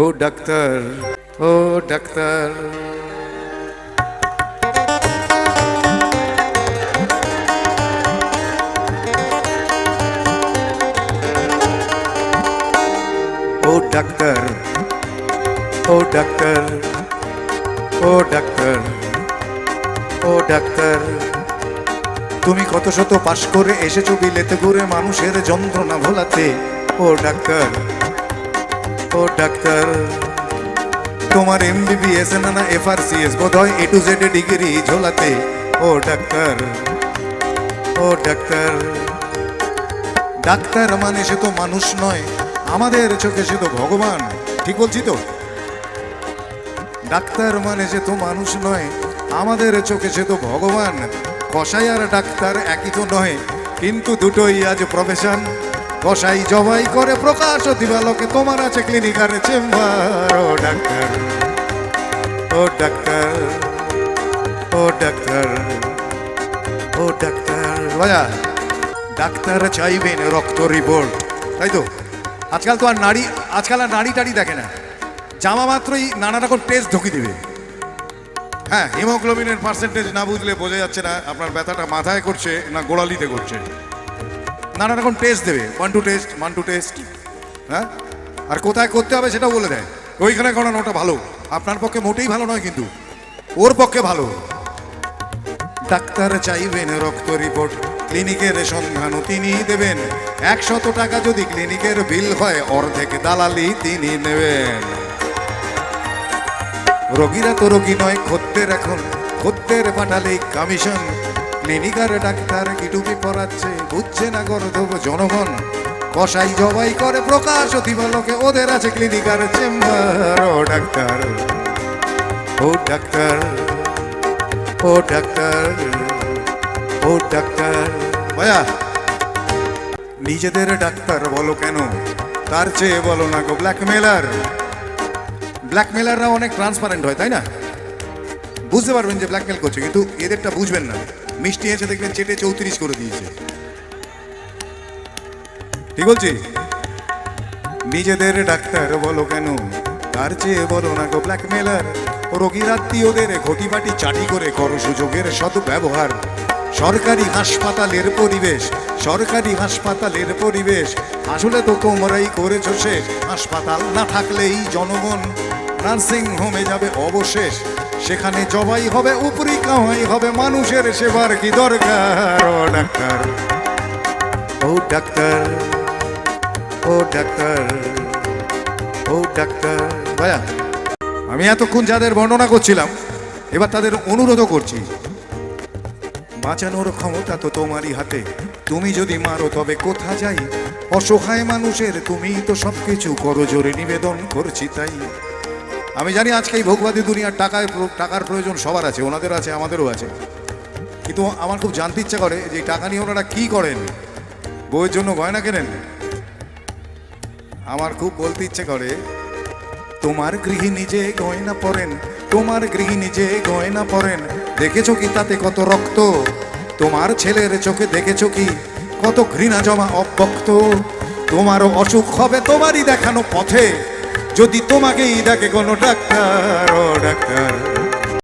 ও doctor ও doctor. ও doctor ও ডাক্তার ও ডাক্তার ও ডাক্তার। তুমি কত শত পাশ করে এসেছ বিলেতে ঘুরে মানুষের যন্ত্রণা ভোলাতে। ও ডাক্তার ও ডাক্তার। তোমার এম এমবিবিএস না না এফআরসিএস বোধ হয় এ টু জেড ডিগ্রি ঝোলাতে। ও ডাক্তার ও ডাক্তার। ডাক্তার মানে সে তো মানুষ নয়, আমাদের চোখে সে তো ভগবান, ঠিক বলছি তো? ডাক্তার মানে সে তো মানুষ নয়, আমাদের চোখে সে তো ভগবান। কসাই আর ডাক্তার একই তো নয়, কিন্তু দুটোই আজ প্রফেশন। কসাই জবাই করে প্রকাশ দিবালোকে তোমার আছে ক্লিনিক আর চেম্বার ও ডাক্তার ও ডাক্তার ও ডাক্তার ও ডাক্তার বাজা ডাক্তার চাইবেন রক্ত রিপোর্ট, তাই তো? আজকাল তো আর নারী, আজকাল আর নারী টাড়ি দেখে না। জামা মাত্রই নানা রকম টেস্ট ঢুকিয়ে দিবে। হ্যাঁ হিমোগ্লোবিনের পার্সেন্টেজ না বুঝলে বোঝা যাচ্ছে না, আপনার ব্যথাটা মাথায় করছে না গোড়ালিতে করছে। নানা রকম টেস্ট দেবে। One two test one two test হ্যাঁ? আর কোথায় করতে হবে সেটাও বলে দেয়। ওইখানে করানো ওটা ভালো। আপনার পক্ষে মোটেই ভালো নয় কিন্তু। ওর পক্ষে ভালো। ডাক্তার চাইবেন রক্ত রিপোর্ট ক্লিনিকের সন্ধানও তিনি দেবেন। একশত টাকা যদি ক্লিনিকের বিল হয়, অর্ধেক দালালি তিনি নেবেন। রোগীরা তো রোগী নয়, খদ্দের এখন। খদ্দের পাঠালে কমিশন ক্লিনিকার ডাক্তার কি টুপি পরাচ্ছে বুঝছে না গর্ধব জনগণ। কসাই জবাই করে প্রকাশ অতিবালকে ওদের আছে ক্লিনিকার চেম্বার। ও ডাক্তার ও ডাক্তার ও ডাক্তার ও ডাক্তার। ভাইয়া নিজেদের ডাক্তার বলো কেন? তার চেয়ে বলো না গো ব্ল্যাকমেলার ব্ল্যাকমেলাররা অনেক ট্রান্সপারেন্ট হয়, তাই না? বুঝতে পারবেন যে ব্ল্যাকমেল করছে, কিন্তু এদেরটা বুঝবেন না। মিষ্টি এসে দেখবেন চেটে চৌত্রিশ করে দিয়েছে। ঠিক বলছি? নিজেদের ডাক্তার বলো কেন? তার চেয়ে বলো না গো ব্ল্যাকমেলার রোগীর আত্মীয়দের ঘটিবাটি চাটি করে করো সুযোগের সদ ব্যবহার সরকারি হাসপাতালের পরিবেশ, সরকারি হাসপাতালের পরিবেশ। আসলে তো তোমরাই করেছ শেষ। হাসপাতাল না থাকলেই জনগণ নার্সিং হোমে যাবে অবশেষ। সেখানে জবাই হবে, উপরি কামাই হবে, মানুষের সেবার কি দরকার? ও ডাক্তার ও ডাক্তার ও ডাক্তার ও ডাক্তার। ভাইয়া, আমি এতক্ষণ যাদের বর্ণনা করছিলাম, এবার তাদের অনুরোধও করছি, বাঁচানোর ক্ষমতা তো তোমারই হাতে। তুমি যদি মারো, তবে কোথা যাই? অসহায় মানুষের, তুমিই তো সবকিছু। করো জোরে নিবেদন করছি তাই। আমি জানি আজকে এই ভোগবাদী দুনিয়ার টাকায় টাকার প্রয়োজন সবার আছে, ওনাদের আছে, আমাদেরও আছে। কিন্তু আমার খুব জানতে ইচ্ছা করে যে টাকা নিয়ে ওনারা কী করেন? বইয়ের জন্য গয়না কেনেন? আমার খুব বলতে ইচ্ছে করে, তোমার গৃহিণী যে গয়না পরেন, তোমার গৃহিণী যে গয়না পরেন, দেখেছ কি তাতে কত রক্ত? তোমার ছেলের চোখে দেখেছ কি কত ঘৃণা জমা অব্যক্ত? তোমারও অসুখ হবে, তোমারই দেখানো পথে। যদি তোমাকেই দেখে কোনো ডাক্তার ও ডাক্তার।